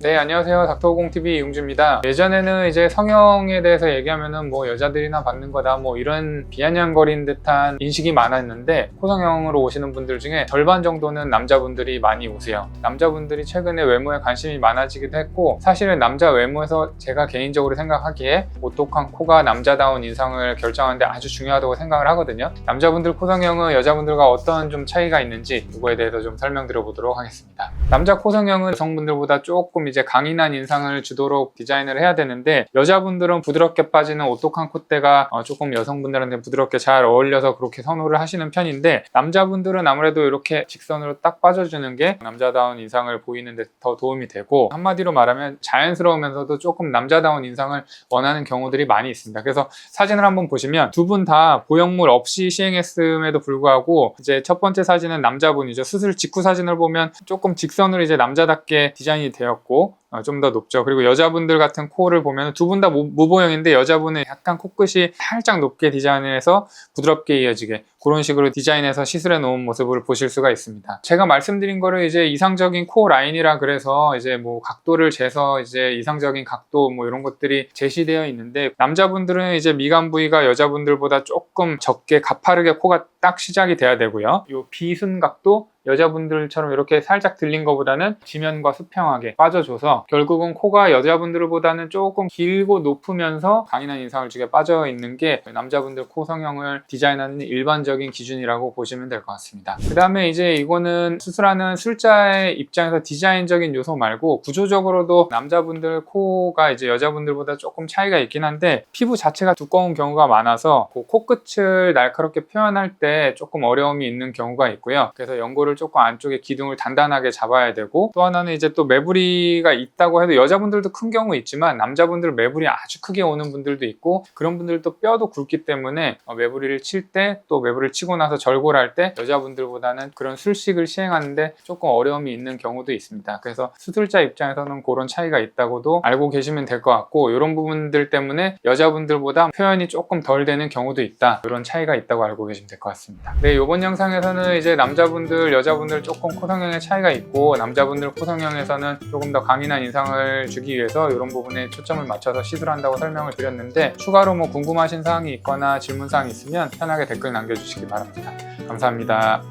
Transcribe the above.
네, 안녕하세요. 닥터공TV 이용주입니다. 예전에는 이제 성형에 대해서 얘기하면은 뭐 여자들이나 받는 거다 뭐 이런 비아냥거린 듯한 인식이 많았는데 코성형으로 오시는 분들 중에 절반 정도는 남자분들이 많이 오세요. 남자분들이 최근에 외모에 관심이 많아지기도 했고 사실은 남자 외모에서 제가 개인적으로 생각하기에 오똑한 코가 남자다운 인상을 결정하는데 아주 중요하다고 생각을 하거든요. 남자분들 코성형은 여자분들과 어떤 좀 차이가 있는지 그거에 대해서 좀 설명드려 보도록 하겠습니다. 남자 코성형은 여성분들보다 조금 이제 강인한 인상을 주도록 디자인을 해야 되는데 여자분들은 부드럽게 빠지는 오똑한 콧대가 어, 조금 여성분들한테 부드럽게 잘 어울려서 그렇게 선호를 하시는 편인데 남자분들은 아무래도 이렇게 직선으로 딱 빠져주는 게 남자다운 인상을 보이는 데 더 도움이 되고 한마디로 말하면 자연스러우면서도 조금 남자다운 인상을 원하는 경우들이 많이 있습니다. 그래서 사진을 한번 보시면 두 분 다 보형물 없이 시행했음에도 불구하고 이제 첫 번째 사진은 남자분이죠. 수술 직후 사진을 보면 조금 직선으로 이제 남자답게 디자인이 되었고 좀 더 높죠. 그리고 여자분들 같은 코를 보면 두 분 다 무보형인데 여자분은 약간 코끝이 살짝 높게 디자인해서 부드럽게 이어지게 그런 식으로 디자인해서 시술해 놓은 모습을 보실 수가 있습니다. 제가 말씀드린 거를 이제 이상적인 코 라인이라 그래서 이제 뭐 각도를 재서 이제 이상적인 각도 뭐 이런 것들이 제시되어 있는데 남자분들은 이제 미간 부위가 여자분들보다 조금 적게 가파르게 코가 딱 시작이 돼야 되고요. 이 비순 각도 여자분들처럼 이렇게 살짝 들린 것보다는 지면과 수평하게 빠져줘서 결국은 코가 여자분들보다는 조금 길고 높으면서 강인한 인상을 주게 빠져 있는 게 남자분들 코 성형을 디자인하는 일반적인 기준이라고 보시면 될 것 같습니다. 그 다음에 이제 이거는 수술하는 술자의 입장에서 디자인적인 요소 말고 구조적으로도 남자분들 코가 이제 여자분들보다 조금 차이가 있긴 한데 피부 자체가 두꺼운 경우가 많아서 그 코끝을 날카롭게 표현할 때 조금 어려움이 있는 경우가 있고요. 그래서 연고를 조금 안쪽에 기둥을 단단하게 잡아야 되고 또 하나는 이제 또 매부리가 있다고 해도 여자분들도 큰 경우 있지만 남자분들 매부리 아주 크게 오는 분들도 있고 그런 분들도 뼈도 굵기 때문에 어, 매부리를 칠 때 또 매부리를 치고 나서 절골할 때 여자분들보다는 그런 술식을 시행하는데 조금 어려움이 있는 경우도 있습니다. 그래서 수술자 입장에서는 그런 차이가 있다고도 알고 계시면 될 것 같고 이런 부분들 때문에 여자분들보다 표현이 조금 덜 되는 경우도 있다. 그런 차이가 있다고 알고 계시면 될 것 같습니다. 네, 이번 영상에서는 이제 남자분들, 여자분들 조금 코성형의 차이가 있고 남자분들 코성형에서는 조금 더 강인한 인상을 주기 위해서 이런 부분에 초점을 맞춰서 시술한다고 설명을 드렸는데 추가로 뭐 궁금하신 사항이 있거나 질문 사항이 있으면 편하게 댓글 남겨주시기 바랍니다. 감사합니다.